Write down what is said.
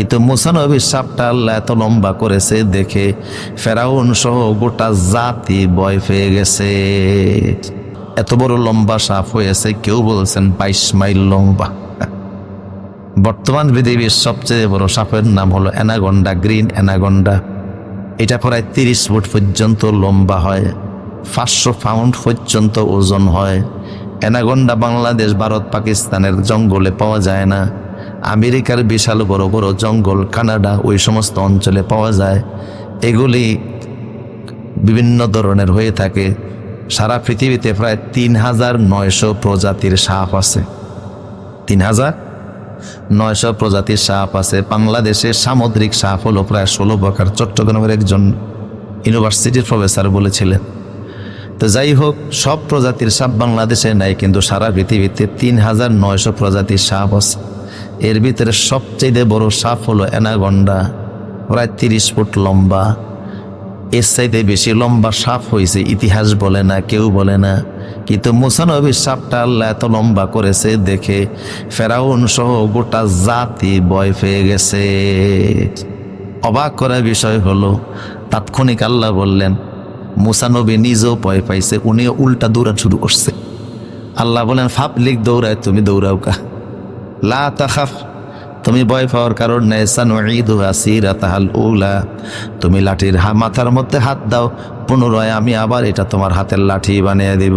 কিন্তু মুসানবীর সাপটা আল্লাহ এত লম্বা করেছে, দেখে ফেরাউন সহ গোটা জাতি ভয় পেয়ে গেছে। এত বড় লম্বা সাপ হয়েছে, কেউ বলছেন বাইশ মাইল লম্বা। বর্তমান পৃথিবীর সবচেয়ে বড় সাপের নাম হলো অ্যানাগন্ডা, গ্রিন অ্যানাগন্ডা। এটা প্রায় তিরিশ ফুট পর্যন্ত লম্বা হয়, পাঁচশো পাউন্ড পর্যন্ত ওজন হয়। অ্যানাগন্ডা বাংলাদেশ, ভারত, পাকিস্তানের জঙ্গলে পাওয়া যায় না। আমেরিকার বিশাল বড় বড় জঙ্গল, কানাডা, ওই সমস্ত অঞ্চলে পাওয়া যায়। এগুলি বিভিন্ন ধরনের হয়ে থাকে। সারা পৃথিবীতে প্রায় তিন হাজার নয়শো প্রজাতির সাপ আছে। তিন হাজার নয়শো প্রজাতির সাপ আছে। বাংলাদেশে সামুদ্রিক সাপ হলো প্রায় ষোলো প্রকার। চট্টগ্রামের একজন ইউনিভার্সিটির প্রফেসর বলেছিলেন। তো যাই হোক, সব প্রজাতির সাপ বাংলাদেশে নাই, কিন্তু সারা পৃথিবীতে তিন হাজার নয়শো প্রজাতির সাপ আছে। এর ভিতরে সবচেয়ে বড় সাপ হলো অ্যানাগন্ডা প্রায় তিরিশ ফুট লম্বা। এর চাইতে বেশি লম্বা সাপ হয়েছে, ইতিহাস বলে না, কেউ বলে না। কিন্তু মুসানবীর সাপটা আল্লাহ এত লম্বা করেছে, দেখে ফেরাউন সহ গোটা জাতি ভয় পেয়ে গেছে। অবাক করার বিষয় হলো, তাৎক্ষণিক আল্লাহ বললেন মুসানবী নিজেও ভয় পাইছে, উনিও উল্টা দৌড়া শুরু করছে। আল্লাহ বলেন ফাপলিক দৌড়ায়, তুমি দৌড়াও কা। লা তুমি ভয় পাওয়ার কারণ নেই। সানুঈদু আসিরাতাহাল উলা। তুমি লাঠির মাথার মধ্যে হাত দাও। পুনরায় আমি আবার এটা তোমার হাতের লাঠি বানিয়ে দিব।